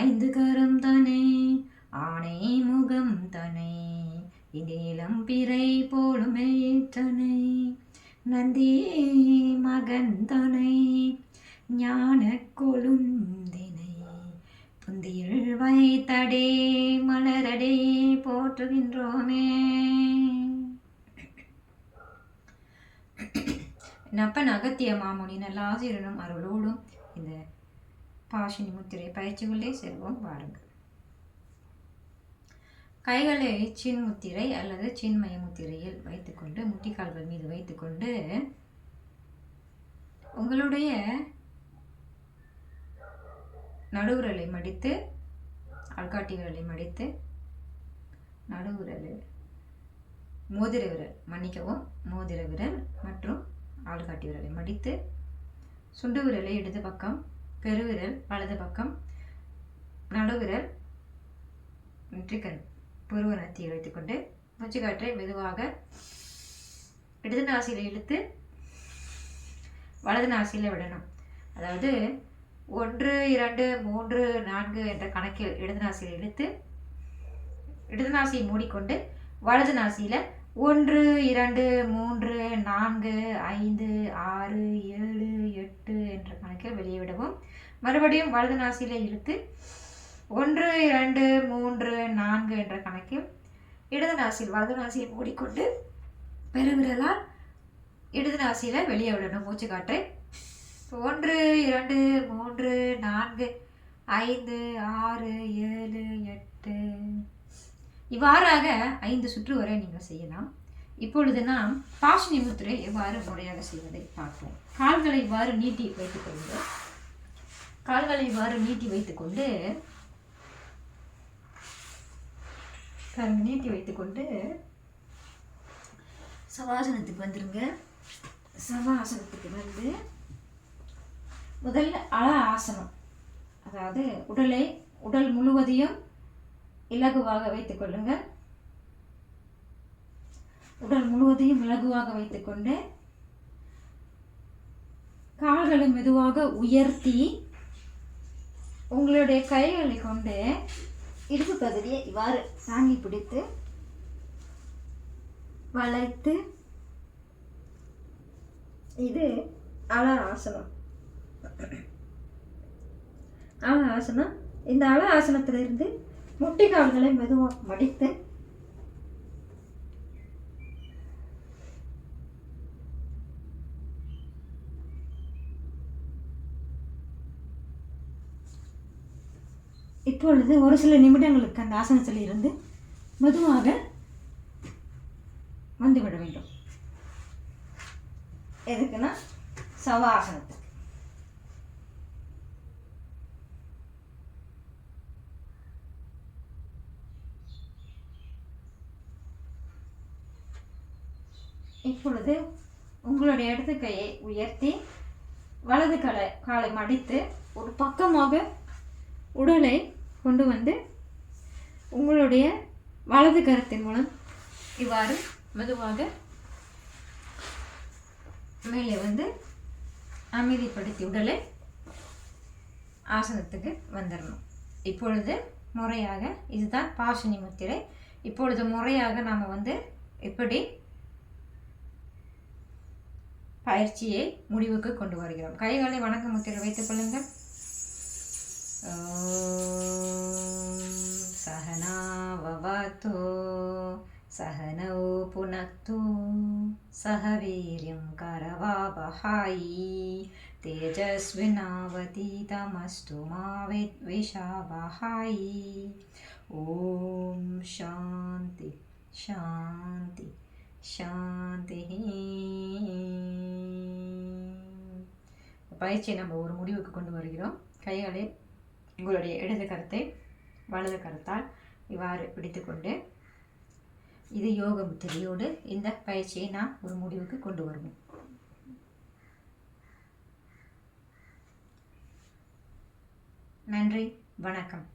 ஐந்து கரம் தனை ஆணை முகம் தனை இனிலம் பிறை போலுமே தனை நந்தி மகன் தனை ஞான கொழுந்தினை. புந்தியில் வைத்தடே மலரடே போற்றுகின்றோமே. நப்பன் அகத்திய மாமுனி நல்லாசிரியனும் அருளோடும் இந்த பாஷினி முத்திரை பயிற்சிகளே செல்வோம் பாருங்கள் கைகளை சின் முத்திரை அல்லது சின்மய முத்திரையில் வைத்துக்கொண்டு முட்டிக்கால்கள் மீது வைத்துக்கொண்டு உங்களுடைய நடுவுரலை மடித்து ஆள்காட்டி விரலை மடித்து நடுவுரல் மோதிர விரல் மன்னிக்கவும் மோதிர விரல் மற்றும் ஆள்காட்டி விரலை மடித்து சுண்டு விரலை இடது பக்கம் பெருவிரல் வலது பக்கம். நடுவிரல் நெற்றிக்கண் புருவ நத்தியை வைத்துக்கொண்டு மூச்சுக்காற்றை மெதுவாக இடது நாசியில் இழுத்து வலது நாசியில் விடணும். அதாவது ஒன்று இரண்டு மூன்று நான்கு என்ற கணக்கில் இடது நாசியில் இழுத்து இடது நாசியை மூடிக்கொண்டு வலது நாசியில் ஒன்று இரண்டு மூன்று நான்கு ஐந்து ஆறு ஏழு எட்டு என்ற கணக்கில் வெளியே விடவும் மறுபடியும் வலது நாசியில் இழுத்து ஒன்று இரண்டு மூன்று நான்கு என்ற கணக்கில் இடது நாசியில் வலது நாசியை மூடிக்கொண்டு பெருவிரலால் இடது நாசியில் வெளியே விடணும் மூச்சு காற்றை ஒன்று இரண்டு மூன்று நான்கு ஐந்து ஆறு ஏழு எட்டு. இவ்வாறாக ஐந்து சுற்று வரை நீங்கள் செய்யலாம். இப்பொழுது நாம் பாஷினி முத்திரை எவ்வாறு முறையாக செய்வதை பார்ப்போம். கால்களை இவ்வாறு நீட்டி வைத்துக்கொண்டு கால்களை இவ்வாறு நீட்டி வைத்துக்கொண்டு பாருங்க நீட்டி வைத்துக்கொண்டு சவாசனத்துக்கு வந்துருங்க. சவாசனத்துக்கு வந்து முதல்ல அழ ஆசனம் அதாவது உடலை உடல் முழுவதையும் இலகுவாக வைத்துக் கொள்ளுங்கள் உடல் முழுவதையும் இலகுவாக வைத்துக்கொண்டு கால்களை மெதுவாக உயர்த்தி உங்களுடைய கைகளை கொண்டு இடுப்பு பகுதியை இவ்வாறு தாங்கி பிடித்து வளைத்து இது அல ஆசனம் அல ஆசனம் இந்த அல ஆசனத்திலிருந்து முட்டி கால்களை மெதுவாக மடித்து இப்பொழுது ஒரு சில நிமிடங்களுக்கு அந்த ஆசனத்தில் இருந்து மெதுவாக வந்துவிட வேண்டும். எதுக்குன்னா சவ இப்பொழுது உங்களுடைய இடது கையை உயர்த்தி வலது காலை காலை மடித்து ஒரு பக்கமாக உடலை கொண்டு வந்து உங்களுடைய வலது கரத்தின் மூலம் இவ்வாறு மெதுவாக மேலே வந்து அமைதிப்படுத்தி உடலை ஆசனத்துக்கு வந்துடணும் இப்பொழுது முறையாக இதுதான் பாஷினி முத்திரை. இப்பொழுது முறையாக நாம் வந்து இப்படி பயிற்சியை முடிவுக்கு கொண்டு வருகிறோம். கைகளை வணக்க முத்திரை வைத்துக் கொள்ளுங்கள். सहनाववतु सहनौ पुनक्तु सह वीर्यं करवावहायि तेजस्विनावतीतमस्तु मा विद्विषावहायि ॐ शान्ति शान्ति शान्तिः பயிற்சியை நம்ம ஒரு முடிவுக்கு கொண்டு வருகிறோம் கைகளை உங்களுடைய இடது கருத்தை வலது கருத்தால் இவ்வாறு பிடித்துக்கொண்டு இது யோக முத்திரையோடு இந்த பயிற்சியை நாம் ஒரு முடிவுக்கு கொண்டு வருவோம். நன்றி. வணக்கம்.